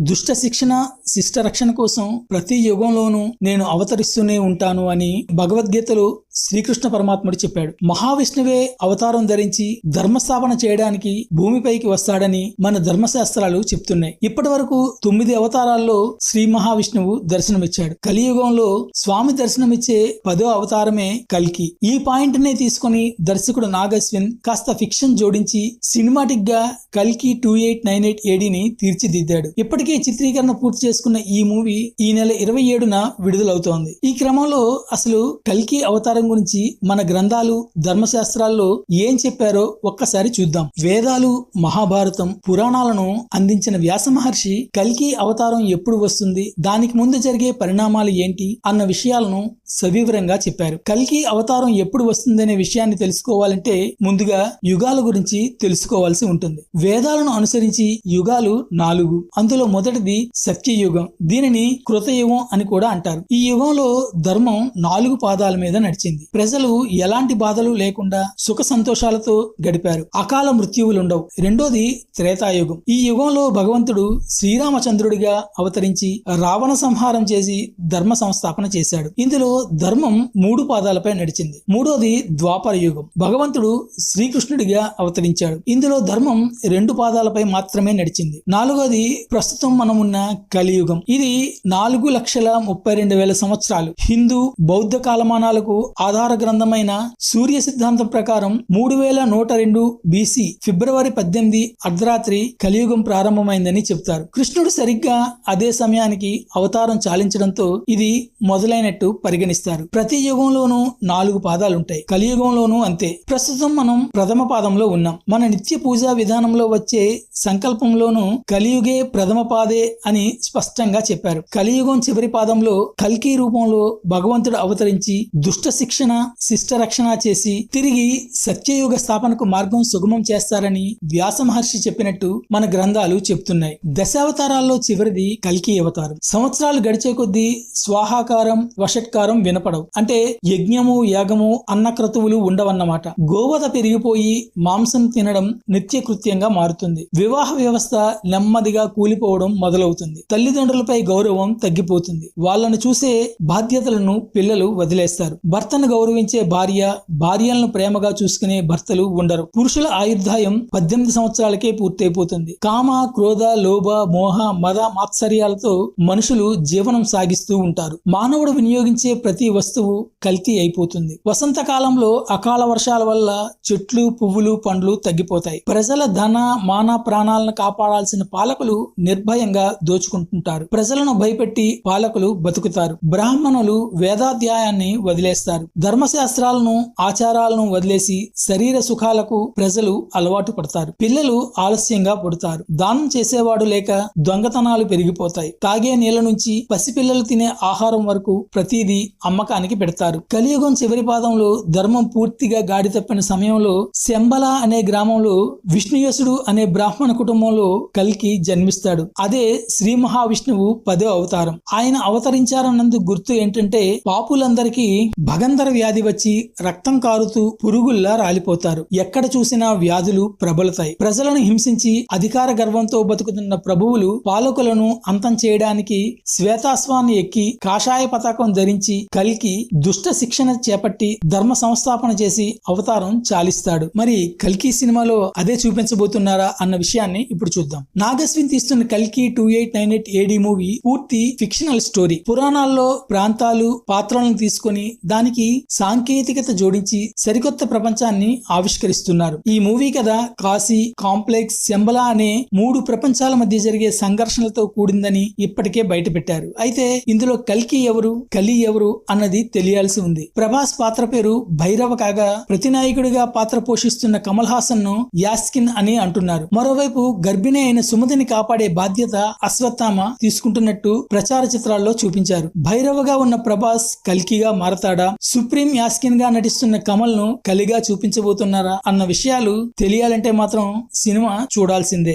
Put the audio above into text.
దుష్ట శిక్షణ శిష్ట రక్షణ కోసం ప్రతి యుగంలోనూ నేను అవతరిస్తూనే ఉంటాను అని భగవద్గీతలో శ్రీకృష్ణ పరమాత్ముడు చెప్పాడు మహావిష్ణువే అవతారం ధరించి ధర్మస్థాపన చేయడానికి భూమిపైకి వస్తాడని మన ధర్మశాస్త్రాలు చెప్తున్నాయి. ఇప్పటి వరకు తొమ్మిది అవతారాల్లో శ్రీ మహావిష్ణువు దర్శనమిచ్చాడు. కలియుగంలో స్వామి దర్శనమిచ్చే పదో అవతారమే కల్కి. ఈ పాయింట్ నే తీసుకుని దర్శకుడు నాగశ్విన్ కాస్త ఫిక్షన్ జోడించి సినిమాటిక్గా కల్కి టూ ఎయిట్ నైన్ ఎయిట్ ఏడీని తీర్చిదిద్దాడు. ఇప్పటికే చిత్రీకరణ పూర్తి చేసుకున్న ఈ మూవీ ఈ నెల ఇరవై ఏడున విడుదలవుతోంది. ఈ క్రమంలో అసలు కల్కి అవతారం గురించి మన గ్రంథాలు ధర్మశాస్త్రాల్లో ఏం చెప్పారో ఒక్కసారి చూద్దాం. వేదాలు మహాభారతం పురాణాలను అందించిన వ్యాస మహర్షి కల్కి అవతారం ఎప్పుడు వస్తుంది దానికి ముందు జరిగే పరిణామాలు ఏంటి అన్న విషయాలను సవివరంగా చెప్పారు. కల్కి అవతారం ఎప్పుడు వస్తుందనే విషయాన్ని తెలుసుకోవాలంటే ముందుగా యుగాల గురించి తెలుసుకోవాల్సి ఉంటుంది. వేదాలను అనుసరించి యుగాలు నాలుగు. అందులో మొదటిది సత్యయుగం. దీనిని కృతయుగం అని కూడా అంటారు. ఈ యుగంలో ధర్మం నాలుగు పాదాల మీద నడిచింది. ప్రజలు ఎలాంటి బాధలు లేకుండా సుఖ సంతోషాలతో గడిపారు. అకాల మృత్యువులుండవు. రెండోది త్రేతాయుగం. ఈ యుగంలో భగవంతుడు శ్రీరామచంద్రుడిగా అవతరించి రావణ సంహారం చేసి ధర్మ సంస్థాపన చేశాడు. ఇందులో ధర్మం మూడు పాదాలపై నడిచింది. మూడోది ద్వాపర యుగం. భగవంతుడు శ్రీకృష్ణుడిగా అవతరించాడు. ఇందులో ధర్మం రెండు పాదాలపై మాత్రమే నడిచింది. నాలుగోది ప్రస్తుతం మనం ఉన్న కలియుగం. ఇది నాలుగు లక్షల ముప్పై రెండు వేల సంవత్సరాలు. హిందూ బౌద్ధ కాలమానాలకు ఆధార గ్రంథమైన సూర్య సిద్ధాంతం ప్రకారం మూడు వేల నూట రెండు బీసీ ఫిబ్రవరి పద్దెనిమిది అర్ధరాత్రి కలియుగం ప్రారంభమైందని చెప్తారు. కృష్ణుడు సరిగ్గా అదే సమయానికి అవతారం చాలించడంతో ఇది మొదలైనట్టు పరిగణిస్తారు. ప్రతి యుగంలోనూ నాలుగు పాదాలుంటాయి. కలియుగంలోనూ అంతే. ప్రస్తుతం మనం ప్రథమ పాదంలో ఉన్నాం. మన నిత్య పూజా విధానంలో వచ్చే సంకల్పంలోనూ కలియుగే ప్రథమ పాదే అని స్పష్టంగా చెప్పారు. కలియుగం చివరి పాదంలో కల్కి రూపంలో భగవంతుడు అవతరించి దుష్ట శిక్షణ శిష్ట రక్షణ చేసి తిరిగి సత్యయుగ స్థాపనకు మార్గం సుగమం చేస్తారని వ్యాస మహర్షి చెప్పినట్టు మన గ్రంథాలు చెప్తున్నాయి దశావతారాల్లో చివరిది కల్కి అవతారం. సంవత్సరాలు గడిచే కొద్దీ స్వాహాకారం వషట్కారం వినపడవు. అంటే యజ్ఞము యాగము అన్న క్రతువులు ఉండవన్నమాట. గోవత పెరిగిపోయి మాంసం తినడం నిత్యకృత్యంగా మారుతుంది. వివాహ వ్యవస్థ నెమ్మదిగా కూలిపోవడం మొదలవుతుంది. తల్లిదండ్రులపై గౌరవం తగ్గిపోతుంది. వాళ్ళను చూసే బాధ్యతలను పిల్లలు వదిలేస్తారు. భర్త భర్తను గౌరవించే భార్య భార్యలను ప్రేమగా చూసుకునే భర్తలు ఉండరు. పురుషుల ఆయుర్దాయం పద్దెనిమిది సంవత్సరాలకే పూర్తయిపోతుంది. కామ క్రోధ లోభ మోహ మద మాత్సర్యాలతో మనుషులు జీవనం సాగిస్తూ ఉంటారు. మానవుడు వినియోగించే ప్రతి వస్తువు కల్తీ అయిపోతుంది. వసంతకాలంలో అకాల వర్షాల వల్ల చెట్లు పువ్వులు పండ్లు తగ్గిపోతాయి. ప్రజల ధన మాన ప్రాణాలను కాపాడాల్సిన పాలకులు నిర్భయంగా దోచుకుంటుంటారు. ప్రజలను భయపెట్టి పాలకులు బతుకుతారు. బ్రాహ్మణులు వేదాధ్యాయాన్ని వదిలేస్తారు. ధర్మశాస్త్రాలను ఆచారాలను వదిలేసి శరీర సుఖాలకు ప్రజలు అలవాటు పడతారు. పిల్లలు ఆలస్యంగా పుడతారు. దానం చేసేవాడు లేక దొంగతనాలు పెరిగిపోతాయి. తాగే నీళ్ళ నుంచి పసిపిల్లలు తినే ఆహారం వరకు ప్రతిదీ అమ్మకానికి పెడతారు. కలియుగం చివరి పాదంలో ధర్మం పూర్తిగా గాడి తప్పిన సమయంలో శంబల అనే గ్రామంలో విష్ణుయసుడు అనే బ్రాహ్మణ కుటుంబంలో కలికి జన్మిస్తాడు. అదే శ్రీ మహావిష్ణువు పదో అవతారం. ఆయన అవతరించారన్నందుకు గుర్తు ఏంటంటే పాపులందరికీ భగంధర వ్యాధి వచ్చి రక్తం కారుతూ పురుగుల్లా రాలిపోతారు. ఎక్కడ చూసినా వ్యాధులు ప్రబలుతాయి. ప్రజలను హింసించి అధికార గర్వంతో బతుకుతున్న ప్రభువులు పాలకులను అంతం చేయడానికి శ్వేతాశ్వాన్ని ఎక్కి కాషాయ పతాకం ధరించి కల్కి దుష్ట శిక్షణ చేపట్టి ధర్మ సంస్థాపన చేసి అవతారం చాలిస్తాడు. మరి కల్కి సినిమాలో అదే చూపించబోతున్నారా అన్న విషయాన్ని ఇప్పుడు చూద్దాం. నాగస్విన్ తీస్తున్న కల్కి two eight nine eight AD movie పూర్తి ఫిక్షనల్ స్టోరీ. పురాణాల్లో ప్రాంతాలు పాత్రలను తీసుకొని దానికి సాంకేతికత జోడించి సరికొత్త ప్రపంచాన్ని ఆవిష్కరిస్తున్నారు. ఈ మూవీ కథ కాశీ కాంప్లెక్స్ శంబలా అనే మూడు ప్రపంచాల మధ్య జరిగే సంఘర్షణలతో కూడిందని ఇప్పటికే బయటపెట్టారు. అయితే ఇందులో కల్కి ఎవరు కలి ఎవరు అన్నది తెలియాల్సి ఉంది. ప్రభాస్ పాత్ర పేరు భైరవ కాగా ప్రతినాయకుడిగా పాత్ర పోషిస్తున్న కమల్ హాసన్ను యాస్కిన్ అని అంటున్నారు. మరోవైపు గర్భిణి అయిన సుమతిని కాపాడే బాధ్యత అశ్వత్థామ తీసుకుంటున్నట్టు ప్రచార చిత్రాల్లో చూపించారు. భైరవగా ఉన్న ప్రభాస్ కల్కిగా మారతాడా? సుప్రీం యాస్కిన్గా నటిస్తున్న కమల్ను కలిగా చూపించబోతున్నారా అన్న విషయాలు తెలియాలంటే మాత్రం సినిమా చూడాల్సిందే.